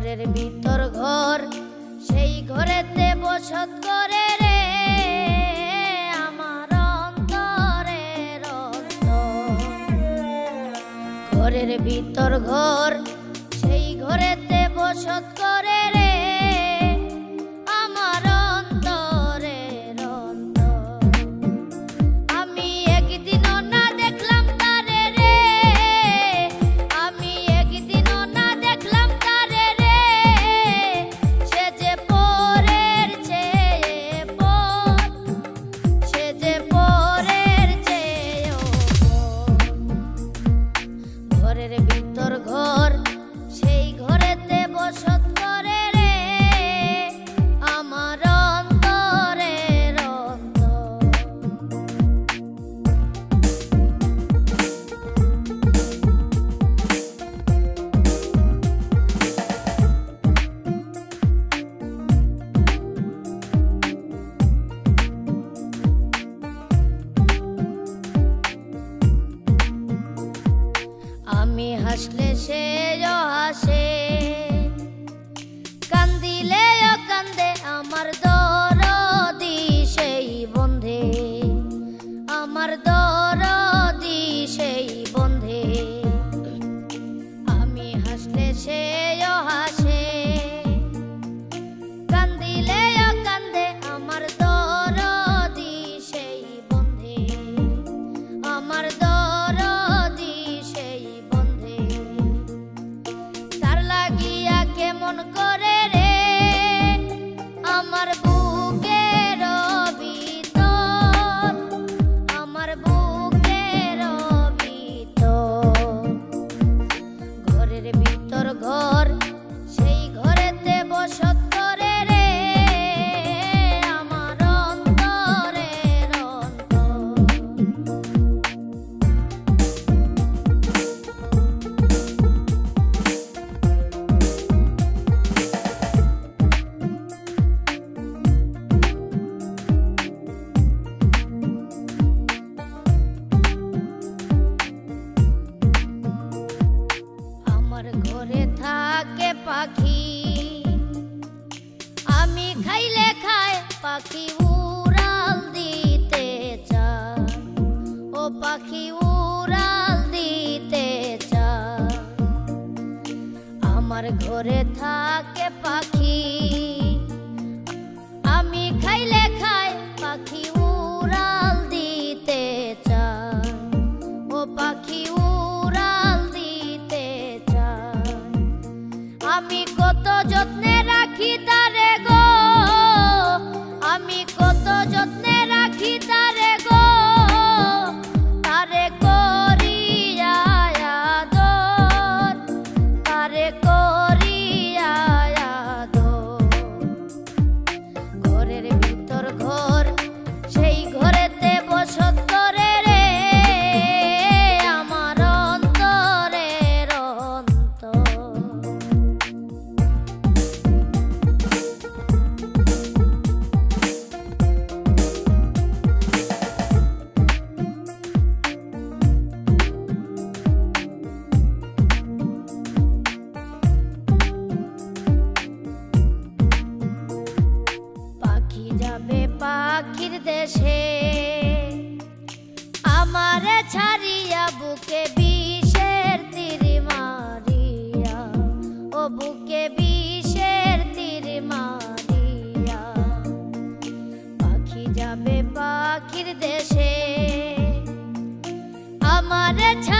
ঘরের ভিতর ঘর, সেই ঘরেতে বসত করে রে। আমার অন্তরের ঘরের ভিতর ঘর, সেই ঘরেতে বসত করে আমার দরদি সেই বন্ধে, আমার দরদি সেই বন্ধে। আমি হাসলে সে হাসে কান্দিলেও কান্দে, আমার দরদি সেই বন্ধে, আমার দরদি সেই বন্ধে। তার লাগিয়া কেমন কর পাখি উড়াল দিতে চা ও পাখি বুকে বিষের মারিয়া ও বুকে মারিয়া পাখি যাবে পাখির দেশে আমার ছা